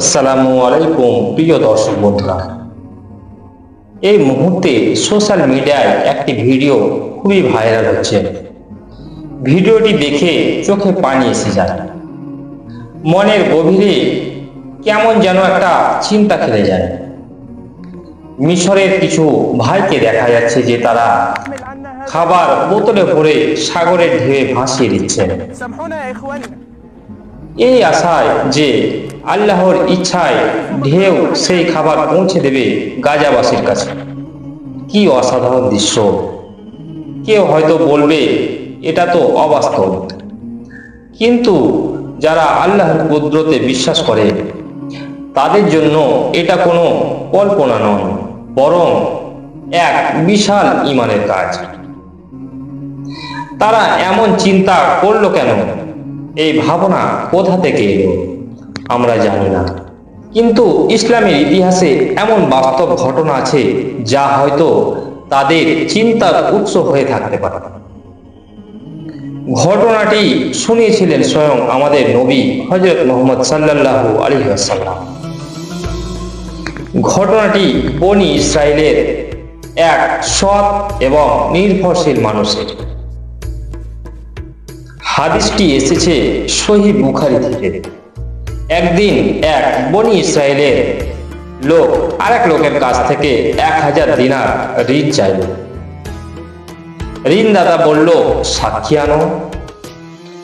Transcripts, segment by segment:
আসসালামু আলাইকুম, প্রিয় দর্শক বন্ধুরা। এই মুহূর্তে সোশ্যাল মিডিয়ায় একটি ভিডিও খুবই ভাইরাল হচ্ছে। ভিডিওটি দেখে চোখে পানি এসে যায়। মনের গভীরে কেমন যেন একটা চিন্তা খেলে যায়। মিশরের কিছু ভাইকে দেখা যাচ্ছে যে তারা খাবার বোতলে ভরে সাগরের ঢেউয়ে ভাসিয়ে দিচ্ছে। এই আশায় যে আল্লাহর ইচ্ছায় ঢেউ সেই খাবার পৌঁছে দেবে গাজাবাসীর কাছে। কি অসাধারণ দৃশ্য। কেউ হয়তো বলবে, এটা তো অবাস্তব। কিন্তু যারা আল্লাহর কুদরতে বিশ্বাস করে, তাদের জন্য এটা কোনো কল্পনা নয়, বরং এক বিশাল ইমানের কাজ। তারা এমন চিন্তা করল কেন? এই ভাবনা কোথা থেকে এলো? আমরা জানি না। কিন্তু ইসলামের ইতিহাসে এমন বাস্তব ঘটনা আছে যা হয়তো তাদের চিন্তার উৎস হয়ে থাকতে পারে। ঘটনাটি শুনিয়েছিলেন স্বয়ং আমাদের নবী হজরত মোহাম্মদ সাল্লাল্লাহু আলী আসাল্লাম ঘটনাটি বনি ইসরায়েলের এক সৎ এবং নির্ভরশীল মানুষের। হাদিসটি এসেছে সহি বুখারি থেকে। একদিন এক বনি ইসরায়েলের লোক আরেক লোকের কাছ থেকে এক হাজার দিনার ঋণ চাইল। ঋণদাতা বলল, সাক্ষী আনো।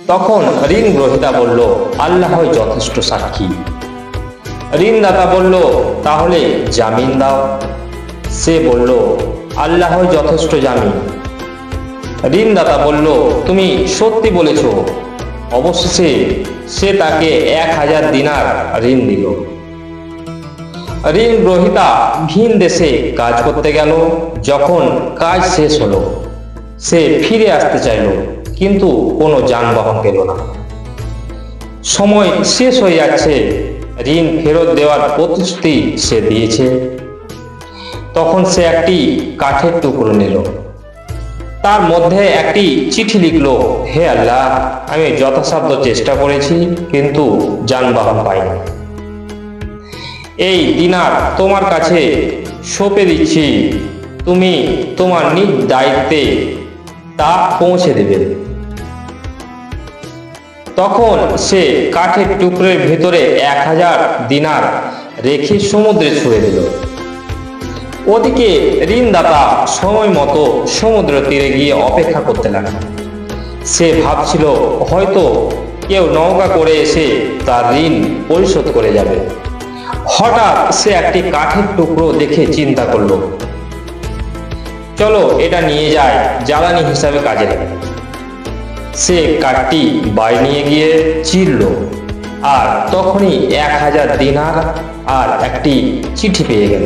তখন ঋণ গ্রহিতা বলল আল্লাহ যথেষ্ট সাক্ষী। ঋণদাতা বলল, তাহলে জামিন দাও। সে বলল আল্লাহ যথেষ্ট জামিন। ঋণদাতা বলল, তুমি সত্যি বলেছ। অবশেষে সে তাকে এক হাজার দিনার ঋণ দিল। ঋণ গ্রহিতা ভিন দেশে কাজ করতে গেল। যখন কাজ শেষ হলো, সে ফিরে আসতে চাইল, কিন্তু কোনো যানবাহন পেল না। সময় শেষ হয়ে যাচ্ছে, ঋণ ফেরত দেওয়ার প্রতিশ্রুতি সে দিয়েছে। তখন সে একটি কাঠের টুকরো নিল। তার মধ্যে একটি চিঠি লিখলো, হে আল্লাহ, আমি যথাসাধ্য চেষ্টা করেছি, কিন্তু যানবাহন পাইনি। এই দিনার তোমার কাছে সঁপে দিচ্ছি, তুমি তোমার নিজ দায়িত্বে তা পৌঁছে দেবে। তখন সে কাঠের টুকরের ভেতরে এক হাজার দিনার রেখে সমুদ্রে ছুঁড়ে দিল। ওদিকে ঋণদাতা সময় মতো সমুদ্র তীরে গিয়ে অপেক্ষা করতে লাগল। সে ভাবছিল, হয়তো কেউ নৌকা করে এসে তার ঋণ পরিশোধ করে যাবে। হঠাৎ সে একটি কাঠের টুকরো দেখে চিন্তা করল, চলো, এটা নিয়ে যায় জ্বালানি হিসাবে কাজে লাগে। সে কাঠটি বাড়ি নিয়ে গিয়ে চিরল, আর তখনই এক হাজার দিনার আর একটি চিঠি পেয়ে গেল।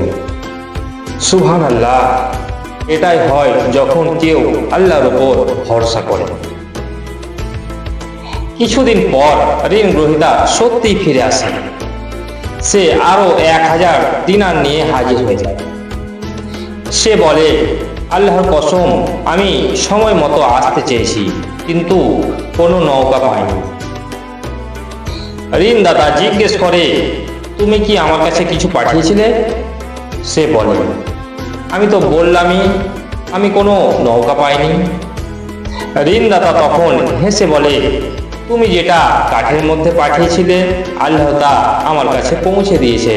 সুহান আল্লাহ এটাই হয় যখন কেউ আল্লাহর উপর ভরসা করে। কিছুদিন পর ঋণ গ্রহিতা সত্যি ফিরে আসে। সে আরও এক হাজার দিনার নিয়ে হাজির হয়ে যায়। সে বলে, আল্লাহর কসম, আমি সময় মতো আসতে চেয়েছি, কিন্তু কোনো নৌকা পাইনি। ঋণদাতা জিজ্ঞেস করে, তুমি কি আমার কাছে কিছু পাঠিয়েছিলে? সে বলে, আমি তো বললামই, আমি কোনো নৌকা পাইনি। ঋণদাতা তখন হেসে বলে, তুমি যেটা কাঠের মধ্যে পাঠিয়েছিলে, আল্লাহ তা আমার কাছে পৌঁছে দিয়েছে।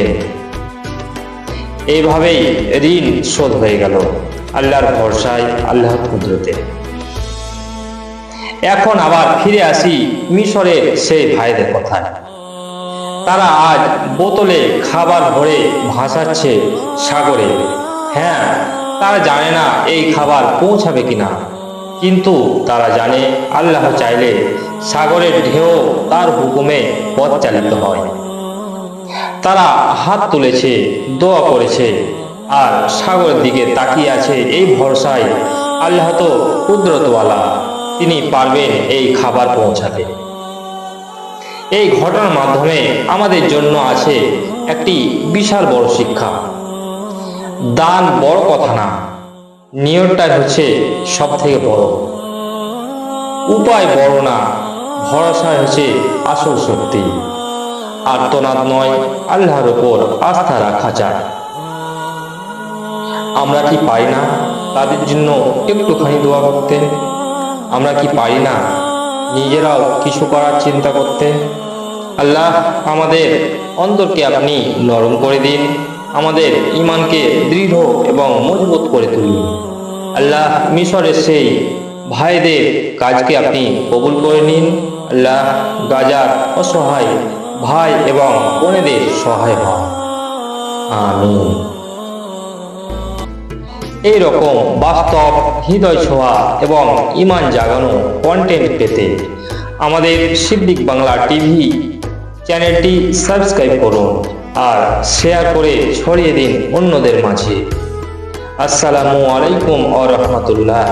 এইভাবেই ঋণ শোধ হয়ে গেল, আল্লাহর ভরসায়, আল্লাহর কুদরতে। এখন আবার ফিরে আসি মিশরের সেই ভাইদের কথায়। তারা আজ বোতলে খাবার ভরে ভাসাচ্ছে সাগরে। হ্যাঁ তারা জানে না এই খাবার পৌঁছাবে কিনা। কিন্তু তারা জানে আল্লাহ চাইলে সাগরের ঢেউ তার হুকুমে পথ চালিত হয়। তারা হাত তুলেছে, দোয়া করেছে, আর সাগরের দিকে তাকিয়ে আছে এই ভরসায় আল্লাহ তো কুদরতওয়ালা। তিনি পারবেন এই খাবার পৌঁছাতে। এই ঘটনার মাধ্যমে আমাদের জন্য আছে একটি বিশাল বড় শিক্ষা। দান বড় কথা না, নিয়তটাই হচ্ছে সব থেকে বড়। উপায় বড় না ভরসা হচ্ছে আসল শক্তি। আর্তনাদ নয়, আল্লাহর উপর আস্থা রাখা যায়। আমরা কি পারি না তাদের জন্য একটুখানি দোয়া করতে আমরা কি পারি না নিজেরাও কিছু করার চিন্তা করতে। আল্লাহ, আমাদের অন্তরকে আপনি নরম করে দিন, আমাদের ইমানকে দৃঢ় এবং মজবুত করে তুলুন। আল্লাহ, মিশরের সেই ভাইদের কাজকে আপনি কবুল করে নিন। আল্লাহ, গাজার অসহায় ভাই এবং বোনেদের সহায় হন। আমিন। এই রকম বাস্তব হৃদয় ছোঁয়া এবং ইমান জাগানো কন্টেন্ট পেতে আমাদের সিদ্দিক বাংলা টিভি চ্যানেলটি সাবস্ক্রাইব করুন আর শেয়ার করে ছড়িয়ে দিন অন্যদের মাঝে। আসসালামু আলাইকুম আ রহমতুল্লাহ।